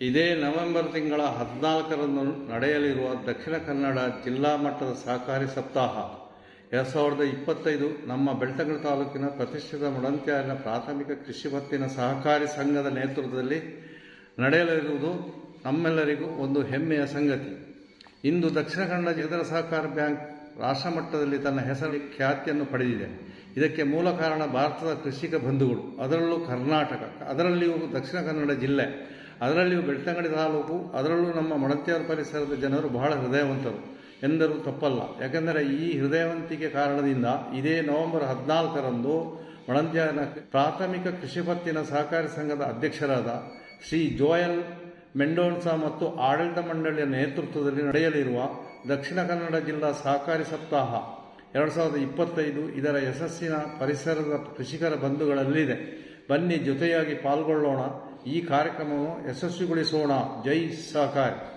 ಇದೇ ನವೆಂಬರ್ ತಿಂಗಳ ಹದಿನಾಲ್ಕರಂದು ನಡೆಯಲಿರುವ ದಕ್ಷಿಣ ಕನ್ನಡ ಜಿಲ್ಲಾ ಮಟ್ಟದ ಸಹಕಾರಿ ಸಪ್ತಾಹ. ಎರಡು ಸಾವಿರದ ಇಪ್ಪತ್ತೈದು ನಮ್ಮ ಬೆಳ್ತಂಗಡಿ ತಾಲೂಕಿನ ಪ್ರತಿಷ್ಠಿತ ಮುಡಂತ್ಯಾರಿನ ಪ್ರಾಥಮಿಕ ಕೃಷಿ ಪತ್ತಿನ ಸಹಕಾರಿ ಸಂಘದ ನೇತೃತ್ವದಲ್ಲಿ ನಡೆಯಲಿರುವುದು ನಮ್ಮೆಲ್ಲರಿಗೂ ಒಂದು ಹೆಮ್ಮೆಯ ಸಂಗತಿ. ಇಂದು ದಕ್ಷಿಣ ಕನ್ನಡ ಜಿಲ್ಲಾ ಸಹಕಾರ ಬ್ಯಾಂಕ್ ರಾಷ್ಟ್ರಮಟ್ಟದಲ್ಲಿ ತನ್ನ ಹೆಸರು ಖ್ಯಾತಿಯನ್ನು ಪಡೆದಿದೆ. ಇದಕ್ಕೆ ಮೂಲ ಕಾರಣ ಭಾರತದ ಕೃಷಿಕ ಬಂಧುಗಳು. ಅದರಲ್ಲೂ ಕರ್ನಾಟಕ. ಅದರಲ್ಲಿಯೂ ದಕ್ಷಿಣ ಕನ್ನಡ ಜಿಲ್ಲೆ. ಅದರಲ್ಲಿಯೂ ಬೆಳ್ತಂಗಡಿ ತಾಲೂಕು, ಅದರಲ್ಲೂ ನಮ್ಮ ಮೊಳತ್ಯಾರ ಪರಿಸರದ ಜನರು ಬಹಳ ಹೃದಯವಂತರು. ಎಂದರೂ ತಪ್ಪಲ್ಲ. ಯಾಕೆಂದರೆ ಈ ಹೃದಯವಂತಿಕೆ ಕಾರಣದಿಂದ ಇದೇ ನವೆಂಬರ್ ಹದಿನಾಲ್ಕರಂದು ಮೊಳಂತ್ಯಾನ ಪ್ರಾಥಮಿಕ ಕೃಷಿ ಪತ್ತಿನ ಸಹಕಾರಿ ಸಂಘದ ಅಧ್ಯಕ್ಷರಾದ ಶ್ರೀ ಜೋಯಲ್ ಮೆಂಡೋನ್ಸಾ ಮತ್ತು ಆಡಳಿತ ಮಂಡಳಿಯ ನೇತೃತ್ವದಲ್ಲಿ ನಡೆಯಲಿರುವ ದಕ್ಷಿಣ ಕನ್ನಡ ಜಿಲ್ಲಾ ಸಹಕಾರಿ ಸಪ್ತಾಹ ಎರಡು ಸಾವಿರದ ಇಪ್ಪತ್ತೈದು ಇದರ ಯಶಸ್ಸಿನ ಪರಿಸರದ ಕೃಷಿಕರ ಬಂಧುಗಳಲ್ಲಿದೆ. ಬನ್ನಿ ಜೊತೆಯಾಗಿ ಪಾಲ್ಗೊಳ್ಳೋಣ. ಈ ಕಾರ್ಯಕ್ರಮವನ್ನು ಯಶಸ್ವಿಗೊಳಿಸೋಣ. ಜೈ ಸಹಕಾರಿ.